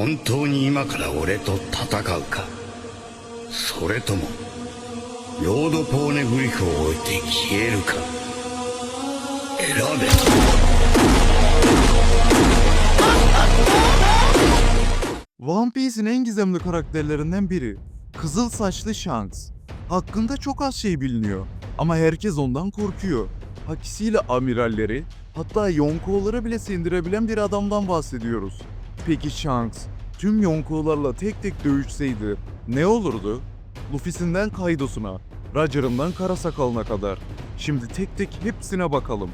本当に今から俺と戦うかそれともロードポーネグリフを置いて消えるか選べ One Piece'in en gizemli karakterlerinden biri. Kızıl saçlı Shanks. Hakkında çok az şey biliniyor ama herkes ondan korkuyor. Hakisiyle amiralleri, hatta Yonko'ları bile sindirebilen bir adamdan bahsediyoruz. Peki Shanks, tüm Yonko'larla tek tek dövüşseydi ne olurdu? Luffy'sinden Kaido'suna, Roger'ından Karasakal'ına kadar. Şimdi tek tek hepsine bakalım.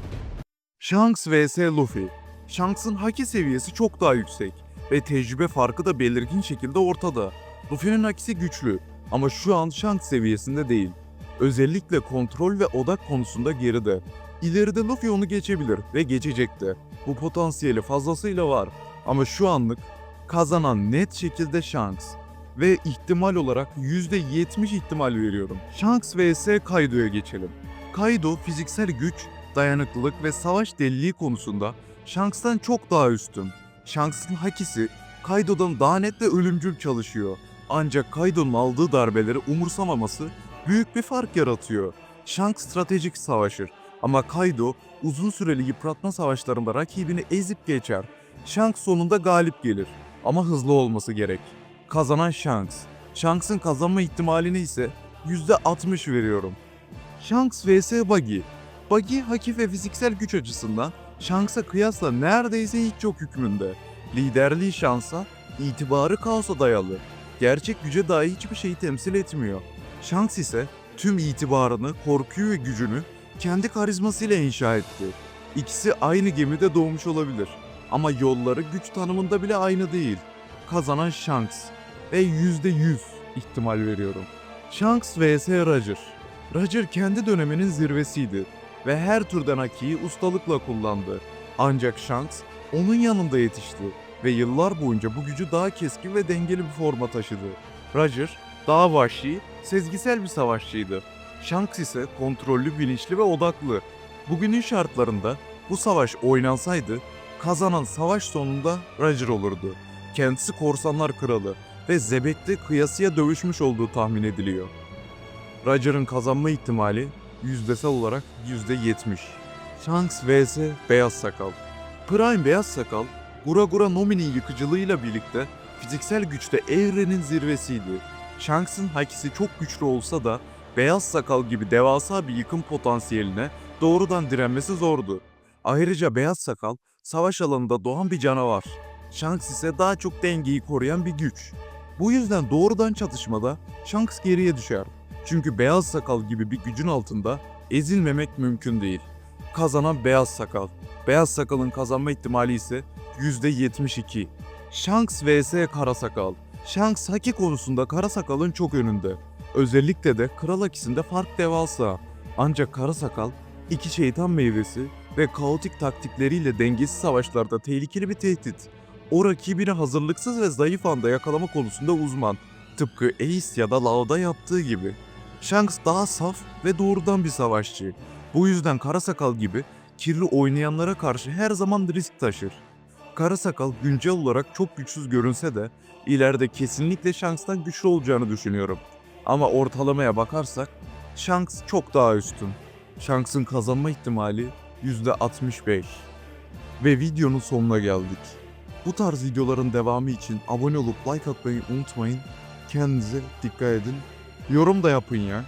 Shanks vs Luffy. Shanks'ın haki seviyesi çok daha yüksek ve tecrübe farkı da belirgin şekilde ortada. Luffy'nin hakisi güçlü ama şu an Shanks seviyesinde değil. Özellikle kontrol ve odak konusunda geride. İleride Luffy onu geçebilir ve geçecek de. Bu potansiyeli fazlasıyla var ama şu anlık kazanan net şekilde Shanks. Ve ihtimal olarak %70 ihtimal veriyorum. Shanks vs Kaido'ya geçelim. Kaido fiziksel güç, dayanıklılık ve savaş deliliği konusunda Shanks'tan çok daha üstün. Shanks'ın hakisi Kaido'dan daha net ve ölümcül çalışıyor. Ancak Kaido'nun aldığı darbeleri umursamaması büyük bir fark yaratıyor. Shanks stratejik savaşır ama Kaido uzun süreli yıpratma savaşlarında rakibini ezip geçer. Shanks sonunda galip gelir ama hızlı olması gerek. Kazanan Shanks. Shanks'ın kazanma ihtimalini ise %60 veriyorum. Shanks vs Buggy. Buggy haki ve fiziksel güç açısından Shanks'a kıyasla neredeyse hiç yok hükmünde. Liderliği şansa, itibarı kaosa dayalı. Gerçek güce dahi hiçbir şeyi temsil etmiyor. Shanks ise tüm itibarını, korkuyu ve gücünü kendi karizmasıyla inşa etti. İkisi aynı gemide doğmuş olabilir. Ama yolları güç tanımında bile aynı değil. Kazanan Shanks ve %100 ihtimal veriyorum. Shanks vs Roger. Roger kendi döneminin zirvesiydi ve her türden hakiyi ustalıkla kullandı. Ancak Shanks onun yanında yetişti ve yıllar boyunca bu gücü daha keskin ve dengeli bir forma taşıdı. Roger daha vahşi, sezgisel bir savaşçıydı. Shanks ise kontrollü, bilinçli ve odaklı. Bugünün şartlarında bu savaş oynansaydı kazanan savaş sonunda Roger olurdu. Kendisi korsanlar kralı ve Zebek'te kıyasıya dövüşmüş olduğu tahmin ediliyor. Roger'ın kazanma ihtimali yüzdesel olarak %70. Shanks vs Beyaz Sakal. Prime Beyaz Sakal, Gura Gura Nomi'nin yıkıcılığıyla birlikte fiziksel güçte evrenin zirvesiydi. Shanks'ın hakisi çok güçlü olsa da Beyaz Sakal gibi devasa bir yıkım potansiyeline doğrudan direnmesi zordu. Ayrıca Beyaz Sakal savaş alanında doğan bir canavar. Shanks ise daha çok dengeyi koruyan bir güç. Bu yüzden doğrudan çatışmada Shanks geriye düşer. Çünkü Beyaz Sakal gibi bir gücün altında ezilmemek mümkün değil. Kazanan Beyaz Sakal. Beyaz Sakal'ın kazanma ihtimali ise %72. Shanks vs Kara Sakal. Shanks haki konusunda Kara Sakal'ın çok önünde. Özellikle de Kral Hakisi'nde fark devasa. Ancak Kara Sakal iki şeytan meyvesi ve kaotik taktikleriyle dengesiz savaşlarda tehlikeli bir tehdit. O rakibini hazırlıksız ve zayıf anda yakalama konusunda uzman. Tıpkı Ace ya da Lao'da yaptığı gibi. Shanks daha saf ve doğrudan bir savaşçı. Bu yüzden Karasakal gibi kirli oynayanlara karşı her zaman risk taşır. Karasakal güncel olarak çok güçsüz görünse de ileride kesinlikle Shanks'tan güçlü olacağını düşünüyorum. Ama ortalamaya bakarsak Shanks çok daha üstün. Shanks'ın kazanma ihtimali %65. Ve videonun sonuna geldik. Bu tarz videoların devamı için abone olup like atmayı unutmayın. Kendinize dikkat edin. Yorum da yapın ya.